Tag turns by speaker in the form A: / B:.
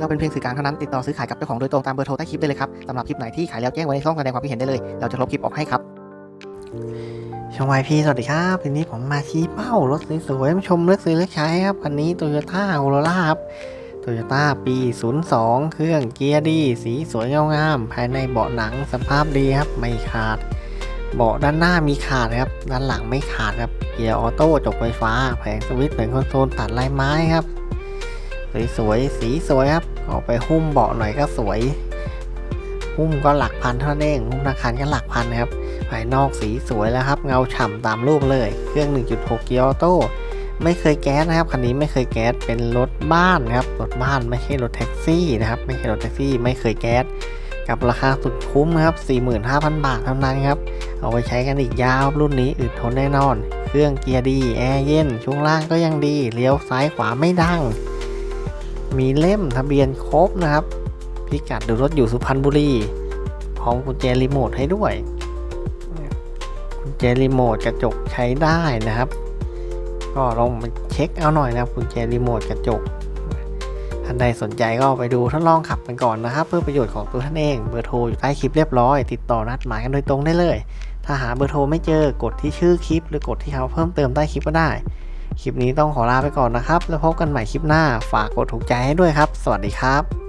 A: เราเป็นเพียงสื่อกลางเท่านั้นติดต่อซื้อขายกับเจ้าของโดยตรงตามเบอร์โทรใต้คลิปได้เลยครับสำหรับคลิปไหนที่ขายแล้วแจ้งไว้ในช่องแสดงความคิดเห็นได้เลย เราจะลบคลิปออกให้ครับช่องวายพีสวัสดีครับทีนี้ผมมาชี้เป้ารถสวยๆมาชมเลือกซื้อเลือกใช้ครับคันนี้โตโยต้าโ o โรล่าครับโตโยต้าปี 02 เครื่องเกียร์ดี สีสวยเงางามภายในเบาะหนังสภาพดีครับไม่ขาด เบาะด้านหน้ามีขาดครับด้านหลังไม่ขาดครับเกียร์ออโต้จกไฟฟ้า แผงสวิตช์เหมือนคอนโซลตัดลายไม้ครับ สวยๆสีสวยครับออกไปหุ้มเบาะหน่อยก็สวย หุ้มก็หลักพันเท่านั้นเองหุ้มราคาก็หลักพันนะครับภายนอกสีสวยแล้วครับ เงาฉ่ำตามรูปเลย เครื่อง 1.6 เกียร์ออโต้ไม่เคยแก๊สนะครับคันนี้ไม่เคยแก๊สเป็นรถบ้านครับรถบ้านไม่ใช่รถแท็กซี่นะครับไม่ใช่รถแท็กซี่ไม่เคยแก๊สกับราคาสุดคุ้มนะครับ 45,000 บาทเท่านั้นครับ เอาไปใช้กันอีกยาวรุ่นนี้อึดทนแน่นอน เครื่องเกียร์ดี แอร์เย็น ช่วงล่างก็ยังดี เลี้ยวซ้ายขวาไม่ดัง มีเล่มทะเบียนครบนะครับ พิกัดดูรถอยู่สุพรรณบุรี พร้อมกุญแจรีโมทให้ด้วยกุญแจรีโมทกระจกใช้ได้นะครับ ก็ลองมาเช็คเอาหน่อยนะครับกุญแจรีโมทกระจกท่านใดสนใจก็ไปดูทดลองขับกันก่อนนะครับ เพื่อประโยชน์ของตัวท่านเองเบอร์โทรอยู่ใต้คลิปเรียบร้อย ติดต่อนัดหมายกันโดยตรงได้เลย ถ้าหาเบอร์โทรไม่เจอกดที่ชื่อคลิป หรือกดที่เขาเพิ่มเติมใต้คลิปก็ได้ คลิปนี้ต้องขอลาไปก่อนนะครับ แล้วพบกันใหม่คลิปหน้า ฝากกดถูกใจให้ด้วยครับ สวัสดีครับ